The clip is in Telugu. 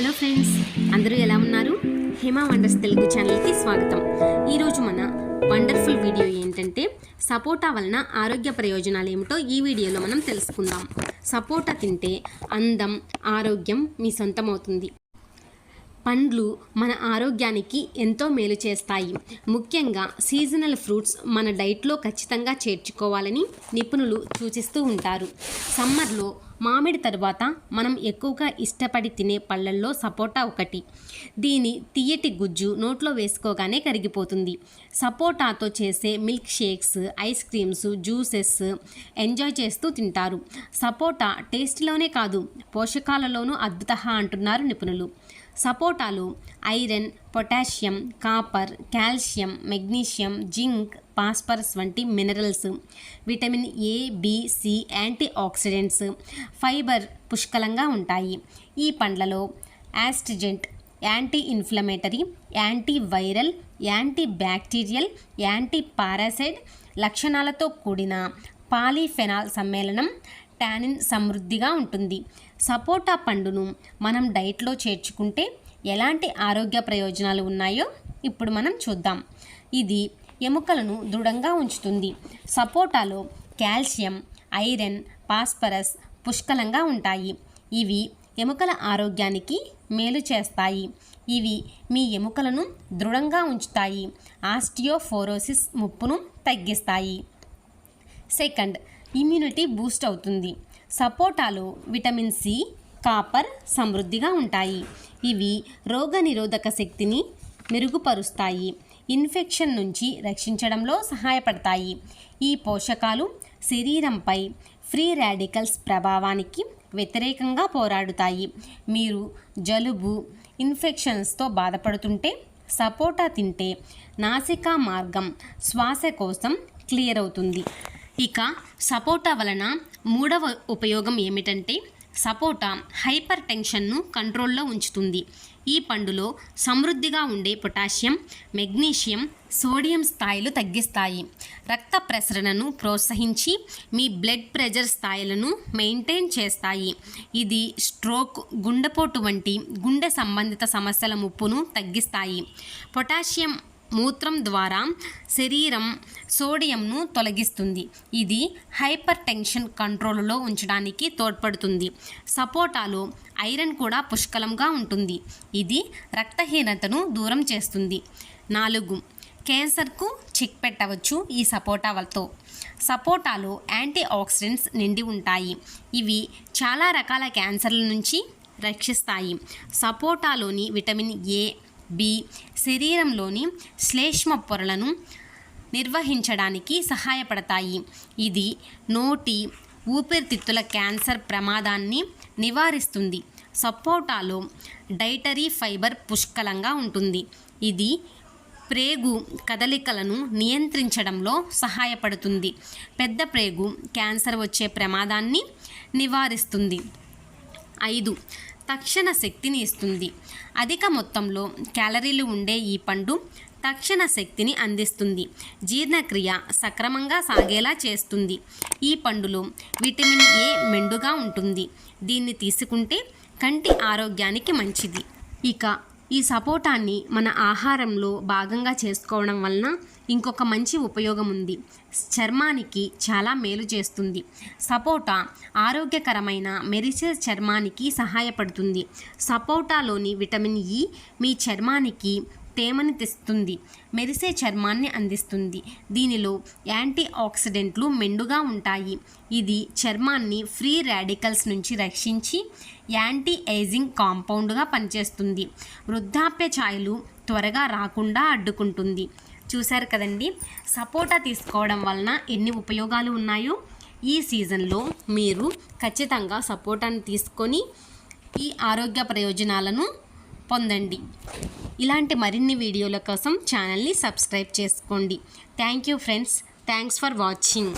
హలో ఫ్రెండ్స్ అందరూ ఎలా ఉన్నారు? హిమా వండర్స్ తెలుగు ఛానల్కి స్వాగతం. ఈరోజు మన వండర్ఫుల్ వీడియో ఏంటంటే సపోటా వలన ఆరోగ్య ప్రయోజనాలు ఏమిటో ఈ వీడియోలో మనం తెలుసుకుందాం. సపోటా తింటే అందం ఆరోగ్యం మీ సొంతమవుతుంది. పండ్లు మన ఆరోగ్యానికి ఎంతో మేలు చేస్తాయి. ముఖ్యంగా సీజనల్ ఫ్రూట్స్ మన డైట్లో ఖచ్చితంగా చేర్చుకోవాలని నిపుణులు సూచిస్తూ ఉంటారు. సమ్మర్లో మామిడి తరువాత మనం ఎక్కువగా ఇష్టపడి తినే పళ్ళల్లో సపోటా ఒకటి. దీని తీయటి గుజ్జు నోట్లో వేసుకోగానే కరిగిపోతుంది. సపోటాతో చేసే milk shakes ice creams juices enjoy చేస్తూ తింటారు. సపోటా టేస్ట్లోనే కాదు పోషకాలలోనూ అద్భుత అంటున్నారు నిపుణులు. సపోటాలు iron potassium copper calcium magnesium zinc phosphorus వంటి minerals vitamin A B C antioxidants fibre పుష్కలంగా ఉంటాయి. ఈ పండ్లలో astringent anti inflammatory antiviral antibacterial antiparasite లక్షణాలతో కూడిన పాలీఫెనాల్ సమ్మేళనం టానిన్ సమృద్ధిగా ఉంటుంది. సపోటా పండును మనం డైట్లో చేర్చుకుంటే ఎలాంటి ఆరోగ్య ప్రయోజనాలు ఉన్నాయో ఇప్పుడు మనం చూద్దాం. ఇది ఎముకలను దృఢంగా ఉంచుతుంది. సపోటాలో కాల్షియం ఐరన్ పాస్పరస్ పుష్కలంగా ఉంటాయి. ఇవి ఎముకల ఆరోగ్యానికి మేలు చేస్తాయి. ఇవి మీ ఎముకలను దృఢంగా ఉంచుతాయి. ఆస్టియోఫోరోసిస్ ముప్పును తగ్గిస్తాయి. సెకండ్ ఇమ్యూనిటీ బూస్ట్ అవుతుంది. సపోటాలో విటమిన్ సి కాపర్ సమృద్ధిగా ఉంటాయి. ఇవి రోగనిరోధక శక్తిని మెరుగుపరుస్తాయి. ఇన్ఫెక్షన్ నుంచి రక్షించడంలో సహాయపడతాయి. ఈ పోషకాలు శరీరంపై ఫ్రీ రాడికల్స్ ప్రభావానికి వ్యతిరేకంగా పోరాడుతాయి. మీరు జలుబు ఇన్ఫెక్షన్స్తో బాధపడుతుంటే సపోటా తింటే నాసికా మార్గం శ్వాస కోసం క్లియర్ అవుతుంది. ఇక సపోటా వలన మూడవ ఉపయోగం ఏమిటంటే సపోటా హైపర్ టెన్షన్ను కంట్రోల్లో ఉంచుతుంది. ఈ పండులో సమృద్ధిగా ఉండే పొటాషియం మెగ్నీషియం సోడియం స్థాయిలు తగ్గిస్తాయి. రక్త ప్రసరణను ప్రోత్సహించి మీ బ్లడ్ ప్రెషర్ స్థాయిలను మెయింటైన్ చేస్తాయి. ఇది స్ట్రోక్ గుండెపోటు వంటి గుండె సంబంధిత సమస్యల ముప్పును తగ్గిస్తాయి. పొటాషియం మూత్రం ద్వారా శరీరం సోడియంను తొలగిస్తుంది. ఇది హైపర్ టెన్షన్ కంట్రోల్లో ఉంచడానికి తోడ్పడుతుంది. సపోటాలో ఐరన్ కూడా పుష్కలంగా ఉంటుంది. ఇది రక్తహీనతను దూరం చేస్తుంది. నాలుగు క్యాన్సర్కు చెక్ పెట్టవచ్చు ఈ సపోటాలతో. సపోటాలో యాంటీ ఆక్సిడెంట్స్ నిండి ఉంటాయి. ఇవి చాలా రకాల క్యాన్సర్ల నుంచి రక్షిస్తాయి. సపోటాలోని విటమిన్ ఏ బి. శరీరంలోని శ్లేష్మ పొరలను నిర్వహించడానికి సహాయపడతాయి. ఇది నోటి ఊపిరితిత్తుల క్యాన్సర్ ప్రమాదాన్ని నివారిస్తుంది. సపోటాలో డైటరీ ఫైబర్ పుష్కలంగా ఉంటుంది. ఇది ప్రేగు కదలికలను నియంత్రించడంలో సహాయపడుతుంది. పెద్ద ప్రేగు క్యాన్సర్ వచ్చే ప్రమాదాన్ని నివారిస్తుంది. ఐదు. తక్షణ శక్తిని ఇస్తుంది. అధిక మొత్తంలో క్యాలరీలు ఉండే ఈ పండు తక్షణ శక్తిని అందిస్తుంది. జీర్ణక్రియ సక్రమంగా సాగేలా చేస్తుంది. ఈ పండులో విటమిన్ ఏ మెండుగా ఉంటుంది. దీన్ని తీసుకుంటే కంటి ఆరోగ్యానికి మంచిది. ఇక ఈ సపోటాన్ని మన ఆహారంలో భాగంగా చేసుకోవడం వలన ఇంకొక మంచి ఉపయోగం ఉంది. చర్మానికి చాలా మేలు చేస్తుంది. సపోటా ఆరోగ్యకరమైన మెరిసే చర్మానికి సహాయపడుతుంది. సపోటాలోని విటమిన్ ఈ మీ చర్మానికి తేమని తెస్తుంది. మెరిసే చర్మాన్ని అందిస్తుంది. దీనిలో యాంటీ ఆక్సిడెంట్లు మెండుగా ఉంటాయి. ఇది చర్మాన్ని ఫ్రీ రాడికల్స్ నుంచి రక్షించి యాంటీ ఏజింగ్ కాంపౌండ్గా పనిచేస్తుంది. వృద్ధాప్య ఛాయలు త్వరగా రాకుండా అడ్డుకుంటుంది. చూశారు కదండి? సపోటా తీసుకోవడం వలన ఎన్ని ఉపయోగాలు ఉన్నాయో? ఈ సీజన్లో మీరు ఖచ్చితంగా సపోటాను తీసుకొని ఈ ఆరోగ్య ప్రయోజనాలను పొందండి. ఇలాంటి మరిన్ని వీడియోల కోసం ఛానల్ని సబ్స్క్రైబ్ చేసుకోండి. Thank you friends thanks for watching